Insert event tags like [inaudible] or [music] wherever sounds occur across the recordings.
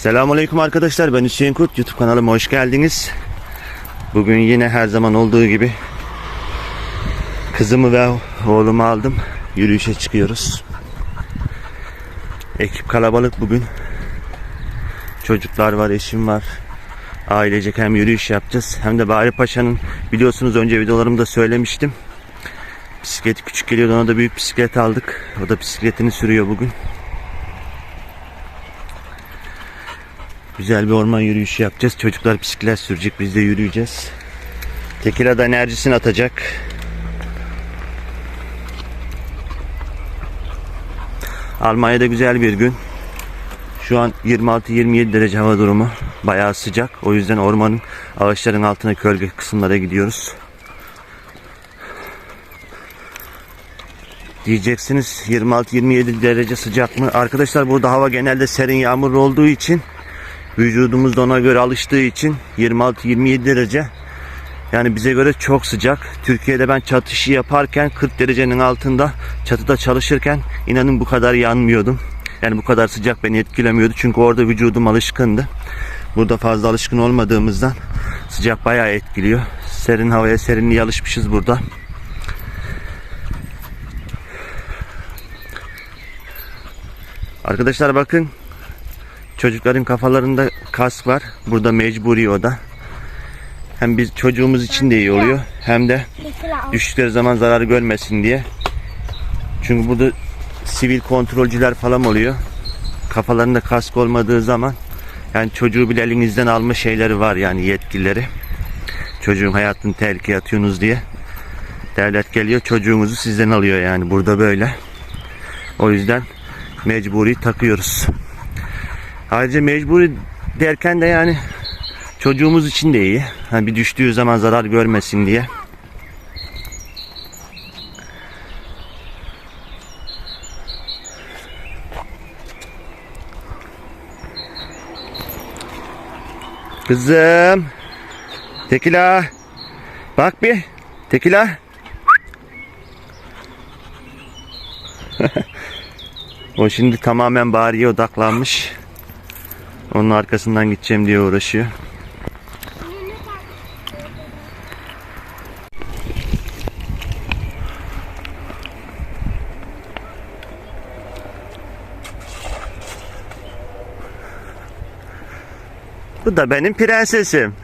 Selamünaleyküm arkadaşlar. Ben Hüseyin Kurt. YouTube kanalıma hoş geldiniz. Bugün yine her zaman olduğu gibi kızımı ve oğlumu aldım. Yürüyüşe çıkıyoruz. Ekip kalabalık bugün. Çocuklar var, eşim var. Ailecek hem yürüyüş yapacağız hem de Bahri Paşa'nın biliyorsunuz önce videolarımda söylemiştim. Bisikleti küçük geliyordu ona da büyük bisiklet aldık. O da bisikletini sürüyor bugün. Güzel bir orman yürüyüşü yapacağız. Çocuklar bisiklet sürecek. Biz de yürüyeceğiz. Tekila da enerjisini atacak. Almanya'da güzel bir gün. Şu an 26-27 derece hava durumu. Bayağı sıcak. O yüzden ormanın ağaçların altına gölge kısımlara gidiyoruz. Diyeceksiniz 26-27 derece sıcak mı? Arkadaşlar burada hava genelde serin yağmur olduğu için Vücudumuz da ona göre alıştığı için 26-27 derece. Yani bize göre çok sıcak. Türkiye'de ben çatışı yaparken 40 derecenin altında çatıda çalışırken inanın bu kadar yanmıyordum. Yani bu kadar sıcak beni etkilemiyordu. Çünkü orada vücudum alışkındı. Burada fazla alışkın olmadığımızdan sıcak bayağı etkiliyor. Serin havaya serinliğe alışmışız burada. Arkadaşlar bakın Çocukların kafalarında kask var. Burada mecburi o da. Hem biz çocuğumuz için de iyi oluyor. Hem de düştükleri zaman zarar görmesin diye. Çünkü burada sivil kontrolcüler falan oluyor. Kafalarında kask olmadığı zaman yani çocuğu bile elinizden alma şeyleri var yani yetkilileri. Çocuğun hayatını tehlikeye atıyorsunuz diye. Devlet geliyor çocuğunuzu sizden alıyor yani burada böyle. O yüzden mecburi takıyoruz. Ayrıca mecburi derken de yani çocuğumuz için de iyi. Hani bir düştüğü zaman zarar görmesin diye. Kızım. Tekila. Bak bir. Tekila. [laughs] o şimdi tamamen bariye odaklanmış. Onun arkasından gideceğim diye uğraşıyor. Bu da benim prensesim.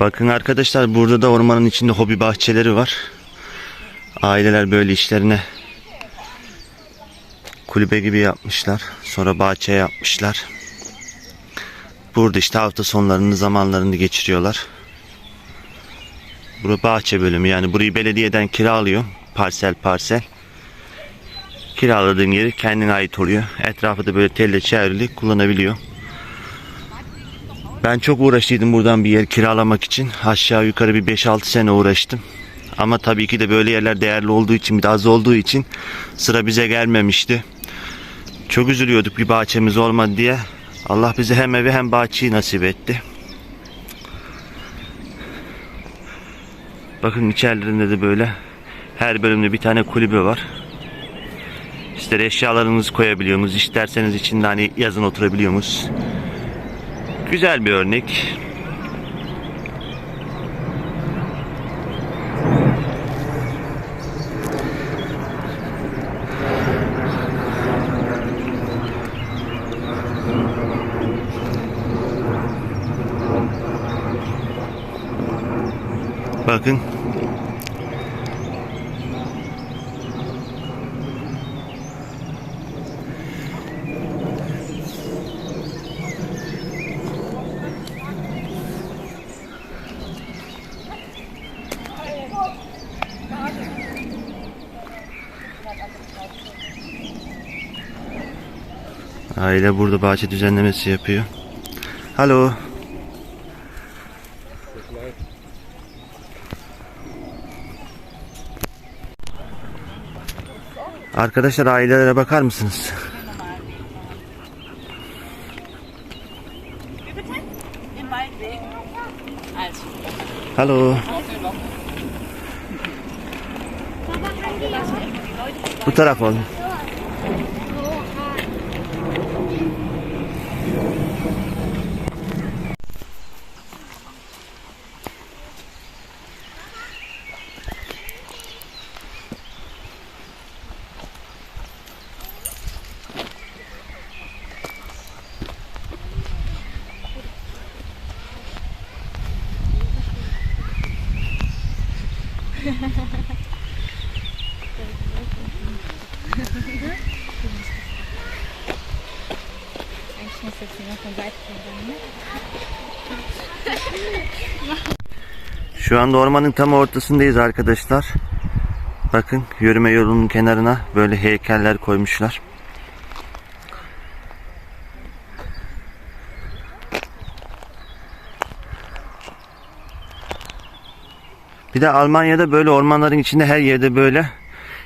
Bakın arkadaşlar burada da ormanın içinde hobi bahçeleri var. Aileler böyle işlerine kulübe gibi yapmışlar. Sonra bahçe yapmışlar. Burada işte hafta sonlarını zamanlarını geçiriyorlar. Burası bahçe bölümü yani burayı belediyeden kiralıyor. Parsel parsel. Kiraladığın yeri kendine ait oluyor. Etrafı da böyle telle çevrili kullanabiliyor. Ben çok uğraştıydım buradan bir yer kiralamak için. Aşağı yukarı bir 5-6 sene uğraştım. Ama tabii ki de böyle yerler değerli olduğu için, bir de az olduğu için sıra bize gelmemişti. Çok üzülüyorduk bir bahçemiz olmadı diye. Allah bize hem evi hem bahçeyi nasip etti. Bakın içerilerinde de böyle her bölümde bir tane kulübe var. İşte eşyalarınızı koyabiliyorsunuz. İsterseniz içinde hani yazın oturabiliyorsunuz. Güzel bir örnek. Bakın. Aile burada bahçe düzenlemesi yapıyor. Alo. Arkadaşlar ailelere bakar mısınız? Alo. Bu taraf olun. Şu anda ormanın tam ortasındayız arkadaşlar. Bakın yürüme yolunun kenarına böyle heykeller koymuşlar. Bir de Almanya'da böyle ormanların içinde her yerde böyle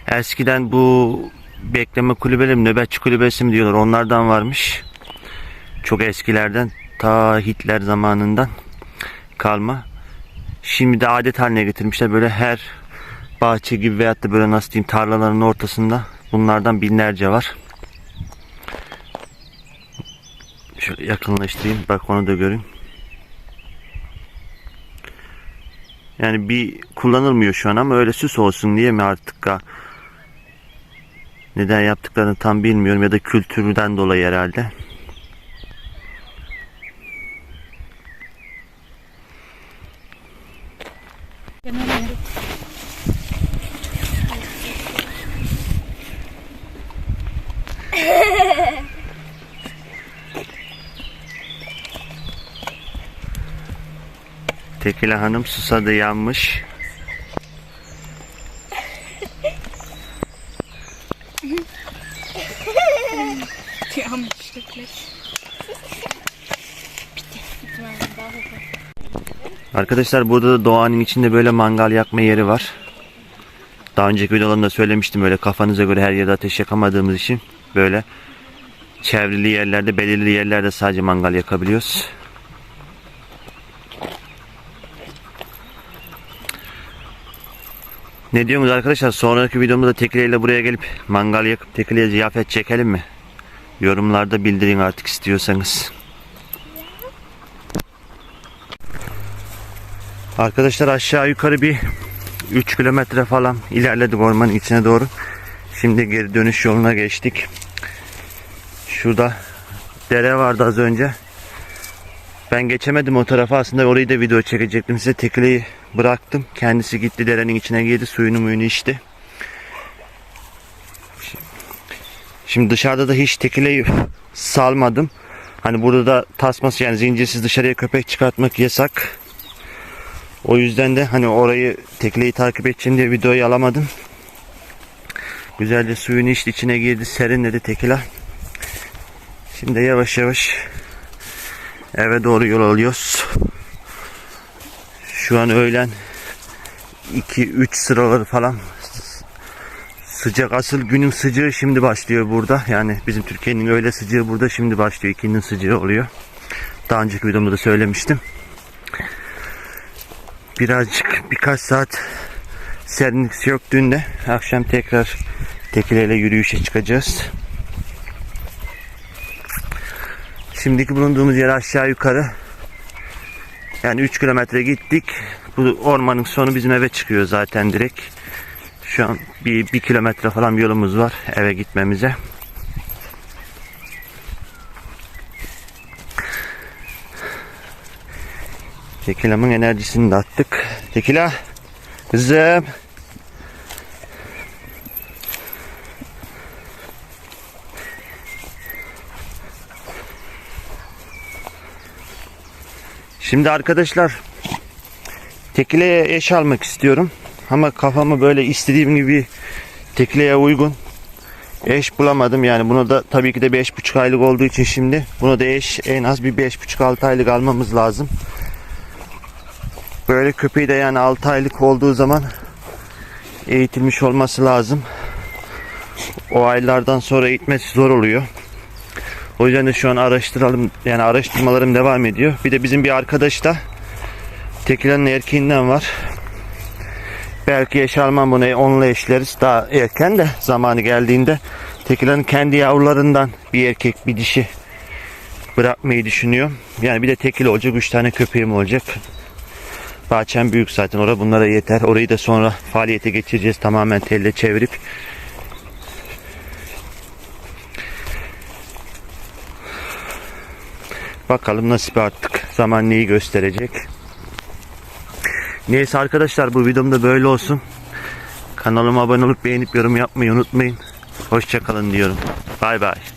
eskiden bu bekleme kulübeleri nöbetçi kulübesi mi diyorlar onlardan varmış. Çok eskilerden ta Hitler zamanından kalma. Şimdi de adet haline getirmişler. Böyle her bahçe gibi veyahut da böyle nasıl diyeyim tarlaların ortasında bunlardan binlerce var. Şöyle yakınlaştırayım. Bak onu da görün. Yani bir kullanılmıyor şu an ama öyle süs olsun diye mi artık ha? Neden yaptıklarını tam bilmiyorum ya da kültürden dolayı herhalde. Tekila Hanım susadı yanmış. Die armen Stücklich. Arkadaşlar burada da doğanın içinde böyle mangal yakma yeri var. Daha önceki videolarımda söylemiştim böyle kafanıza göre her yerde ateş yakamadığımız için böyle çevrili yerlerde belirli yerlerde sadece mangal yakabiliyoruz. Ne diyorsunuz arkadaşlar? Sonraki videomuzda tekliyle buraya gelip mangal yakıp tekliye ziyafet çekelim mi? Yorumlarda bildirin artık istiyorsanız. Arkadaşlar aşağı yukarı bir 3 kilometre falan ilerledik ormanın içine doğru. Şimdi geri dönüş yoluna geçtik. Şurada dere vardı az önce. Ben geçemedim o tarafa aslında orayı da video çekecektim size. Tekliyi bıraktım. Kendisi gitti derenin içine girdi suyunu muyunu içti. Şimdi dışarıda da hiç tekileyi salmadım. Hani burada da tasması yani zincirsiz dışarıya köpek çıkartmak yasak. O yüzden de hani orayı tekleyi takip edeceğim diye videoyu alamadım. Güzelce suyun içti içine girdi serinledi tekila. Şimdi yavaş yavaş eve doğru yol alıyoruz. Şu an öğlen 2-3 sıraları falan sıcak asıl günün sıcağı şimdi başlıyor burada. Yani bizim Türkiye'nin öğle sıcağı burada şimdi başlıyor. İkinin sıcağı oluyor. Daha önceki videomda da söylemiştim birazcık birkaç saat serinlik yok dün de akşam tekrar tekileyle yürüyüşe çıkacağız. Şimdiki bulunduğumuz yer aşağı yukarı yani 3 kilometre gittik. Bu ormanın sonu bizim eve çıkıyor zaten direkt. Şu an bir, bir kilometre falan yolumuz var eve gitmemize. Tekilamın enerjisini de attık. Tekila. Kızım. Şimdi arkadaşlar tekileye eş almak istiyorum. Ama kafamı böyle istediğim gibi tekileye uygun Eş bulamadım yani bunu da tabii ki de 5,5 aylık olduğu için şimdi bunu da eş en az bir 5,5-6 aylık almamız lazım. Böyle köpeği de yani 6 aylık olduğu zaman eğitilmiş olması lazım. O aylardan sonra eğitmesi zor oluyor. O yüzden de şu an araştıralım yani araştırmalarım devam ediyor. Bir de bizim bir arkadaş da Tekilan'ın erkeğinden var. Belki yaşarmam bunu onunla eşleriz daha erken de zamanı geldiğinde Tekilan'ın kendi yavrularından bir erkek bir dişi bırakmayı düşünüyor. Yani bir de tekil olacak 3 tane köpeğim olacak. Bahçem büyük zaten orada bunlara yeter. Orayı da sonra faaliyete geçireceğiz tamamen telle çevirip. Bakalım nasip artık. Zaman neyi gösterecek. Neyse arkadaşlar bu videom da böyle olsun. Kanalıma abone olup beğenip yorum yapmayı unutmayın. Hoşçakalın diyorum. Bay bay.